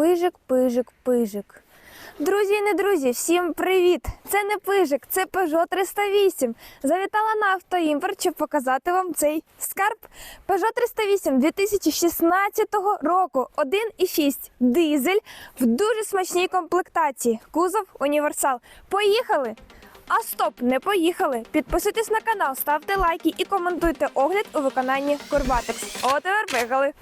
Пижик, пижик, пижик. Друзі і не друзі, всім привіт! Це не пижик, це Peugeot 308. Завітала на автоімпорт, щоб показати вам цей скарб. Peugeot 308 2016 року. 1,6 дизель в дуже смачній комплектації. Кузов універсал. Поїхали! А стоп, не поїхали. Підписуйтесь на канал, ставте лайки і коментуйте огляд у виконанні Курбатекс. О, тепер поїхали!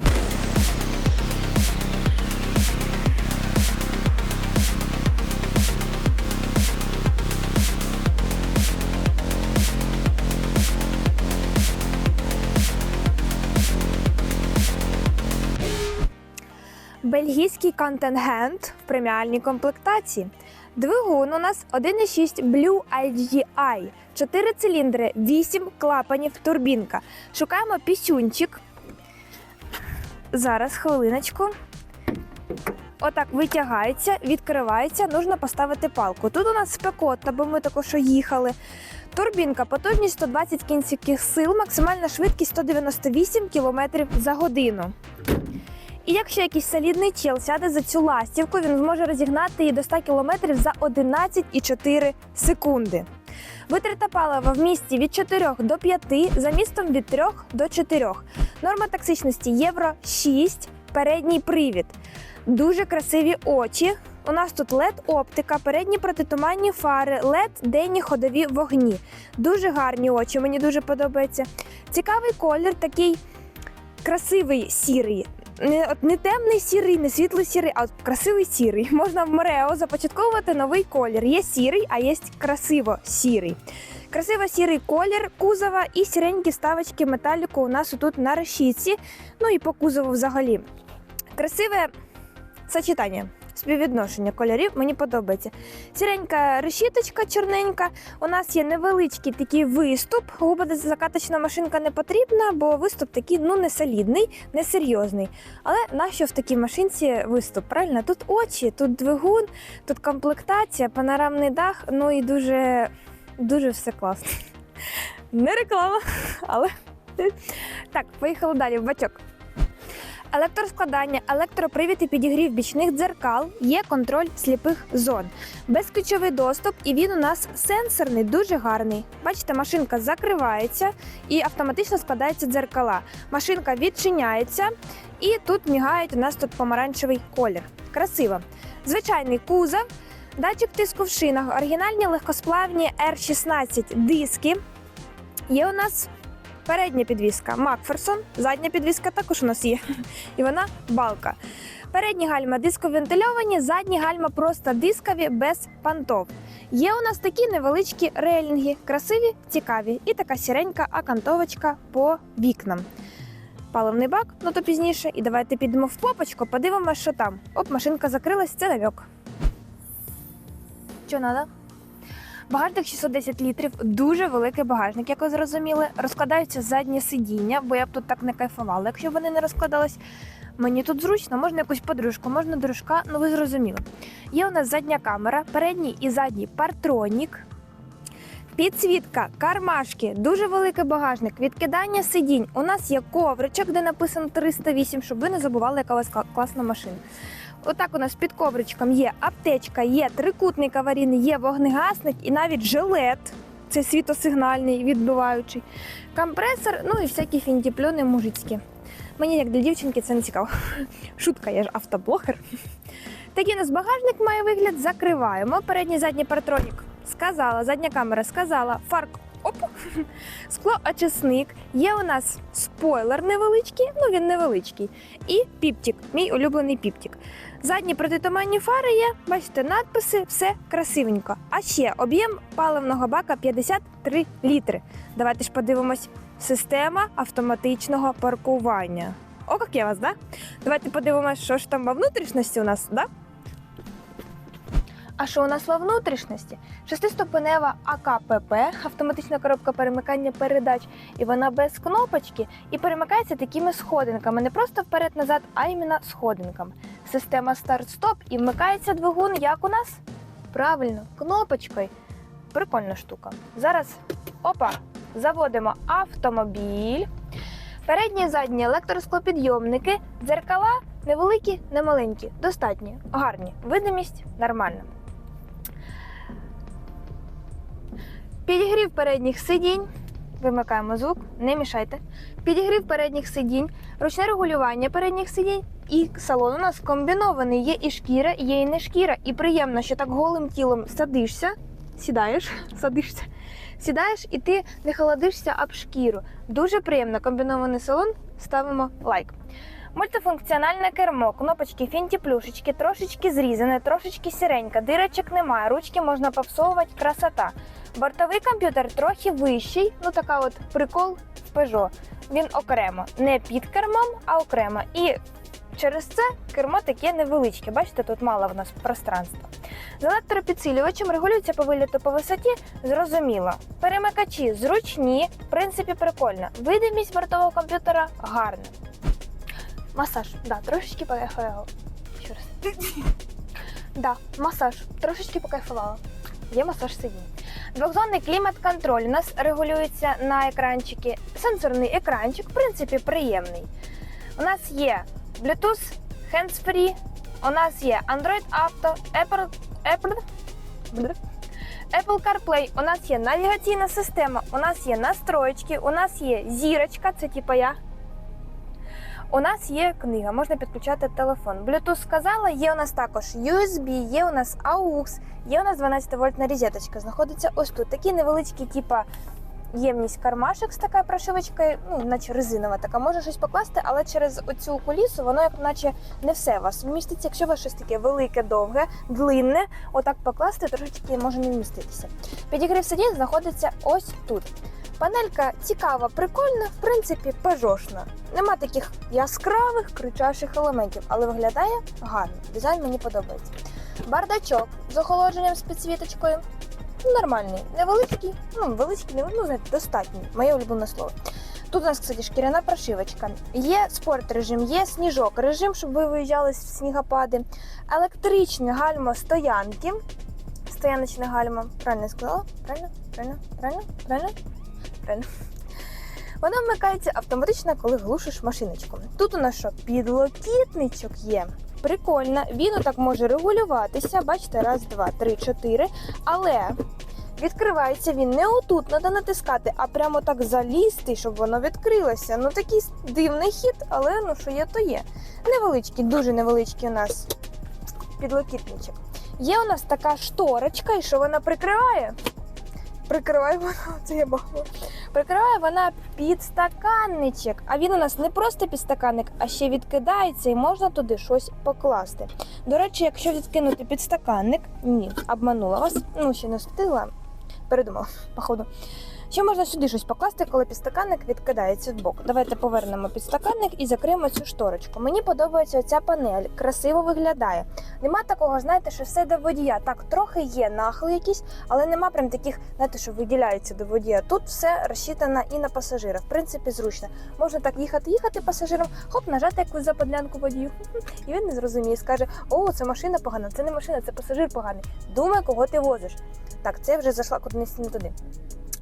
Бельгійський контингент в преміальній комплектації. Двигун у нас 1,6 Blue HDI, 4 циліндри, 8 клапанів, турбінка. Шукаємо пісюнчик. Зараз хвилиночку. Отак витягається, відкривається, нужно поставити палку. Тут у нас спекотно, бо ми також їхали. Турбінка, потужність 120 кінських сил, максимальна швидкість 198 км за годину. І якщо якийсь солідний чел сяде за цю ластівку, він зможе розігнати її до 100 км за 11,4 секунди. Витрата палива в місті від 4 до 5, за містом від 3 до 4. Норма токсичності Євро 6, передній привід. Дуже красиві очі. У нас тут led оптика, передні протитуманні фари, led денні ходові вогні. Дуже гарні очі, мені дуже подобається. Цікавий колір, такий красивий сірий. Не, от не темний сірий, не світло сірий, а от красивий сірий. Можна в Морео започатковувати новий колір. Є сірий, а є красиво сірий. Красиво сірий колір кузова і сіренькі ставочки металіку у нас тут на решітці. Ну і по кузову взагалі. Красиве сочетання. Співвідношення кольорів мені подобається. Сіренька решіточка чорненька. У нас є невеличкий такий виступ. Губа закаточна машинка не потрібна, бо виступ такий ну не солідний, не серйозний. Але нащо в такій машинці виступ? Правильно? Тут очі, тут двигун, тут комплектація, панорамний дах. Ну і дуже, дуже все класно. Не реклама, але так, поїхали далі в бачок. Електроскладання, електропривід і підігрів бічних дзеркал, є контроль сліпих зон. Безключовий доступ, і він у нас сенсорний, дуже гарний. Бачите, машинка закривається і автоматично складається дзеркала. Машинка відчиняється, і тут мігають у нас тут помаранчевий колір. Красиво. Звичайний кузов, датчик тиску в шинах, оригінальні легкосплавні R16 диски. Є у нас Передня підвіска Макферсон, задня підвіска також у нас є. І вона балка. Передні гальма дисковентильовані, задні гальма просто дискові без пантов. Є у нас такі невеличкі рейлінги, красиві, цікаві, і така сіренька акантовочка по вікнам. Паливний бак, ну то пізніше. І давайте підемо в попочку, подивимося, що там. Оп, машинка закрилась, це намек. Що треба? Багажник 610 літрів, дуже великий багажник, як ви зрозуміли. Розкладаються задні сидіння, бо я б тут так не кайфувала, якщо вони не розкладались. Мені тут зручно, можна якусь подружку, можна дружка, ну ви зрозуміли. Є у нас задня камера, передній і задній партронік. Підсвітка, кармашки, дуже великий багажник, відкидання сидінь. У нас є ковричок, де написано 308, щоб ви не забували, яка у вас класна машина. Отак у нас під ковричком є аптечка, є трикутник аварійний, є вогнегасник і навіть жилет. Це світосигнальний, відбиваючий. Компресор, ну і всякі фінтіпльони мужицькі. Мені, як для дівчинки, це не цікаво. Шутка, я ж автоблогер. Такий у нас багажник має вигляд. Закриваємо. Передній задній партронік сказала, задня камера сказала, фарк. Оп, склоочисник. Є у нас спойлер невеличкий, ну він невеличкий. І піптік, мій улюблений піптік. Задні протитуманні фари є, бачите, надписи, все красивенько. А ще об'єм паливного бака 53 літри. Давайте ж подивимось. Система автоматичного паркування. О, як я вас, да? Давайте подивимось, що ж там во внутрішності у нас, да? А що у нас во внутрішності? Шестиступенева АКПП, автоматична коробка перемикання передач, і вона без кнопочки і перемикається такими сходинками, не просто вперед-назад, а іменно сходинками. Система старт-стоп і вмикається двигун як у нас? Правильно, кнопочкою. Прикольна штука. Зараз опа, заводимо автомобіль. Передні і задні електросклопідйомники, дзеркала Невеликі, не маленькі, достатні, гарні. Видимість нормальна. Підігрів передніх сидінь. Вимикаємо звук, не мішайте. Підігрів передніх сидінь, ручне регулювання передніх сидінь і салон у нас комбінований. Є і шкіра, є і не шкіра. І приємно, що так голим тілом садишся, сідаєш, садишся, сідаєш і ти не холодишся об шкіру. Дуже приємно. Комбінований салон. Ставимо лайк. Мультифункціональне кермо, кнопочки, фінті, плюшечки, трошечки зрізане, трошечки сіренька, дирочок немає, ручки можна попсовувати, красота. Бортовий комп'ютер трохи вищий, ну така от прикол в Peugeot. Він окремо, не під кермом, а окремо. І через це кермо таке невеличке. Бачите, тут мало в нас пространства. З електропідсилювачем регулюється по виліту по висоті, зрозуміло. Перемикачі зручні, в принципі, прикольно. Видимість бортового комп'ютера гарна. Масаж, да, трошечки покайфувала. Ще раз. Да, масаж, трошечки покайфувала. Є масаж сидінь. Двохзонний клімат-контроль у нас регулюється на екранчики. Сенсорний екранчик, в принципі, приємний. У нас є Bluetooth, hands-free, у нас є Android Auto, Apple, Apple, Apple CarPlay, у нас є навігаційна система, у нас є настроєчки, у нас є зірочка, це типа я. У нас є книга, можна підключати телефон. Bluetooth сказала, є у нас також USB, є у нас AUX, є у нас 12 вольтна розеточка. Знаходиться ось тут. Такі невеличкі, типа ємність кармашек з такою прошивочкою, ну, наче резинова така, може щось покласти, але через оцю кулісу воно як наче не все у вас вміститься. Якщо у вас щось таке велике, довге, длинне, отак покласти, трошечки може не вміститися. Підігрів сидінь знаходиться ось тут. Панелька цікава, прикольна, в принципі, пежошна. Нема таких яскравих кричащих елементів, але виглядає гарно. Дизайн мені подобається. Бардачок з охолодженням з підсвіточкою. Нормальний, невеличкий, ну величкий, не ну, знаєте, достатній. Моє улюблене слово. Тут у нас, кстати, шкіряна прошивочка. Є спорт режим, є сніжок, режим, щоб ви виїжджали в снігопади, електричне гальмо стоянки. Стояночне гальмо. Правильно я сказала? Правильно? Правильно? Правильно? Правильно? Правильно. Воно вмикається автоматично, коли глушиш машиночку. Тут у нас що підлокітничок є. Прикольно, він отак може регулюватися. Бачите, раз, два, три, чотири. Але відкривається він не отут, треба натискати, а прямо так залізти, щоб воно відкрилося. Ну такий дивний хід, але ну що є, то є. Невеличкий, дуже невеличкий у нас підлокітничок. Є у нас така шторочка, і що вона прикриває? Прикриває вона, це я. Прикриває вона підстаканничок. А він у нас не просто підстаканник, а ще відкидається і можна туди щось покласти. До речі, якщо відкинути підстаканник, ні, обманула вас, ну ще не встигла, передумала, походу. Ще можна сюди щось покласти, коли підстаканник відкидається в бок. Давайте повернемо підстаканник і закриємо цю шторочку. Мені подобається ця панель, красиво виглядає. Нема такого, знаєте, що все до водія. Так, трохи є нахил якийсь, але нема прям таких, знаєте, що виділяється до водія. Тут все розчитано і на пасажира. В принципі, зручно. Можна так їхати, їхати пасажиром, хоп, нажати якусь западлянку водію. І він не зрозуміє, скаже: О, це машина погана, це не машина, це пасажир поганий. Думай, кого ти возиш. Так, це вже зайшла кудись не туди.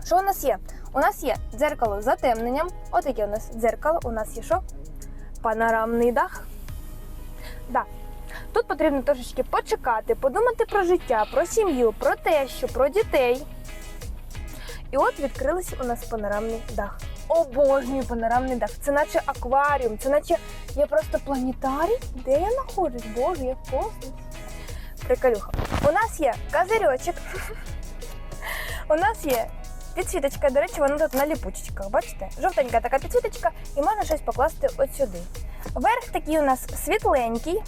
Що у нас є? У нас є дзеркало з затемненням. Отаке у нас дзеркало. У нас є що? Панорамний дах. Да. Тут потрібно трошечки почекати, подумати про життя, про сім'ю, про тещу, про дітей. І от відкрилися у нас панорамний дах. Обожнюю панорамний дах. Це наче акваріум, це наче я просто планетарій. Де я знаходжусь? Боже, я в космосі. Приколюха. У нас є козирьочок. У нас є підсвіточка, до речі, вона тут на ліпучечках, бачите? Жовтенька така підсвіточка, і можна щось покласти от сюди. Верх такий у нас світленький.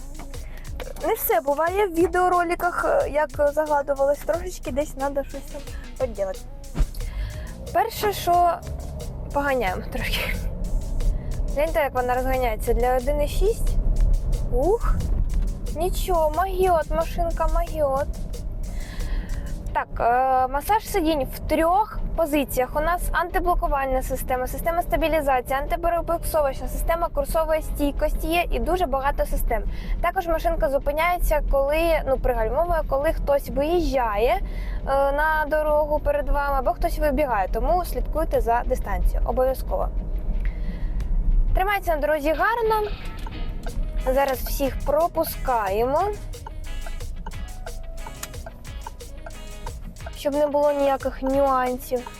Не все буває в відеороликах, е, як загадувалось, трошечки десь треба щось там поділити. Перше, що поганяємо трошки. Гляньте, як вона розганяється для 1,6. Ух! Нічого, магіот, машинка магіот. Так, е, масаж сидінь в трьох позиціях. У нас антиблокувальна система, система стабілізації, антиперебуксовочна, система курсової стійкості є і дуже багато систем. Також машинка зупиняється, коли ну пригальмовує, коли хтось виїжджає е, на дорогу перед вами або хтось вибігає. Тому слідкуйте за дистанцією. Обов'язково. Тримається на дорозі гарно. Зараз всіх пропускаємо. Щоб не було ніяких нюансів.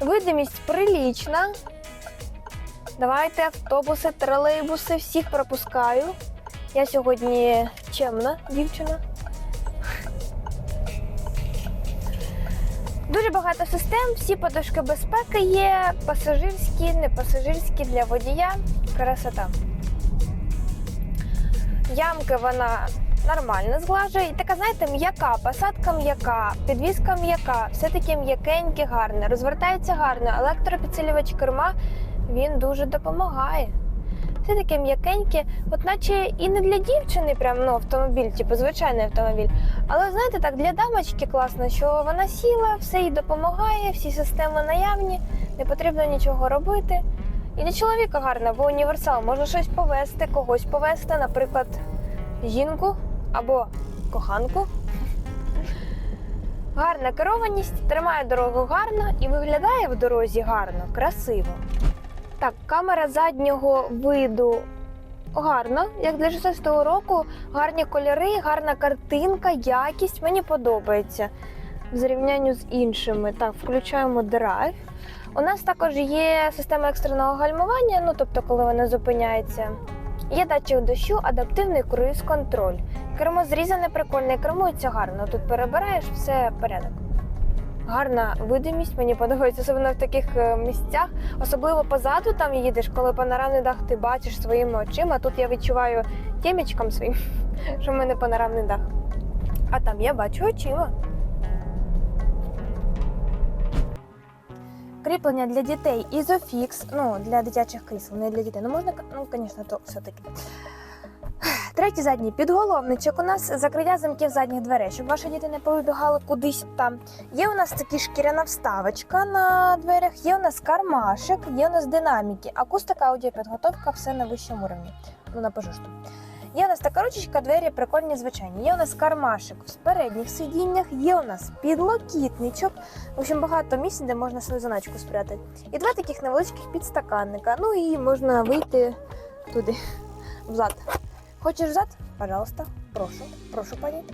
Видимість прилічна. Давайте автобуси, тролейбуси, всіх пропускаю. Я сьогодні чемна дівчина. Дуже багато систем, всі подушки безпеки є, пасажирські, не пасажирські для водія. Красота. Ямки вона нормально зглажує. І така, знаєте, м'яка, посадка м'яка, підвізка м'яка, все таки м'якеньке, гарне. Розвертається гарно. Електропідсилювач керма він дуже допомагає. Все таке м'якеньке, от наче і не для дівчини, прям ну, автомобіль, типу звичайний автомобіль. Але знаєте, так для дамочки класно, що вона сіла, все їй допомагає, всі системи наявні, не потрібно нічого робити. І для чоловіка гарно, бо універсал можна щось повезти, когось повезти, наприклад, жінку або коханку. Гарна керованість, тримає дорогу гарно і виглядає в дорозі гарно, красиво. Так, камера заднього виду гарна, як для 16-го року. Гарні кольори, гарна картинка, якість. Мені подобається в зрівнянні з іншими. Так, включаємо драйв. У нас також є система екстреного гальмування, ну тобто, коли вона зупиняється. Є датчик дощу, адаптивний круїз-контроль. Кермо зрізане, прикольне, кермується гарно. Тут перебираєш все порядок. Гарна видимість, мені подобається, особливо в таких е, місцях. Особливо позаду там їдеш, коли панорамний дах ти бачиш своїми очима. Тут я відчуваю темічком своїм, що в мене панорамний дах. А там я бачу очима. Кріплення для дітей Isofix, ну, для дитячих крісел, не для дітей. Ну, можна, ну, звісно, то все-таки. Третій задній підголовничок. У нас закриття замків задніх дверей, щоб ваші діти не повибігали кудись там. Є у нас такі шкіряна вставочка на дверях, є у нас кармашик, є у нас динаміки, акустика, аудіопідготовка, все на вищому рівні. Ну, напишу що. Є у нас така ручечка, двері прикольні, звичайні. Є у нас кармашик в передніх сидіннях, є у нас підлокітничок. В общем, багато місць, де можна свою заначку спрятати. І два таких невеличких підстаканника. Ну і можна вийти туди, взад. Хочеш взад? Пожалуйста, прошу, прошу, пані.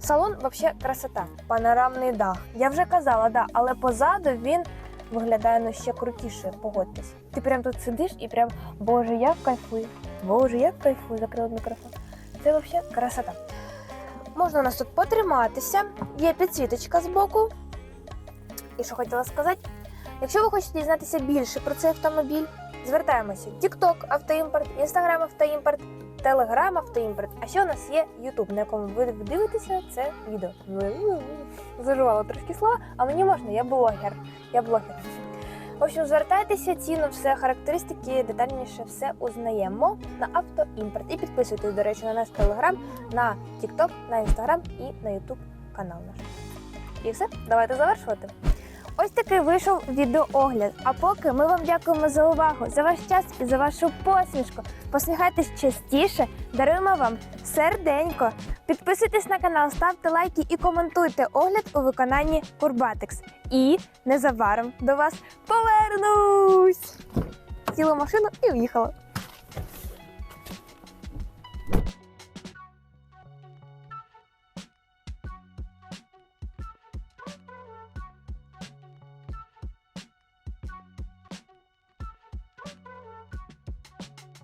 Салон взагалі красота, панорамний дах. Я вже казала, да, але позаду він виглядає ну, ще крутіше, погодьтесь. Ти прям тут сидиш і прям, боже, як кайфую. Боже, як кайфую, закрила мікрофон. Це взагалі красота. Можна у нас тут потриматися, є підсвіточка збоку. І що хотіла сказати? Якщо ви хочете дізнатися більше про цей автомобіль, звертаємося TikTok автоімпорт, Instagram автоімпорт, Telegram автоімпорт. А ще у нас є YouTube, на якому ви дивитеся це відео. Заживала трошки слова, а мені можна, я блогер. Я блогер. В общем, звертайтеся, ціну, все характеристики, детальніше все узнаємо на автоімпорт. І підписуйтесь, до речі, на наш телеграм, на TikTok, на Instagram і на YouTube канал наш. І все, давайте завершувати. Ось такий вийшов відеоогляд. А поки ми вам дякуємо за увагу, за ваш час і за вашу посмішку. Посміхайтесь частіше, даруємо вам серденько. Підписуйтесь на канал, ставте лайки і коментуйте огляд у виконанні Курбатекс. І незабаром до вас повернусь! Сіла машину і уїхала.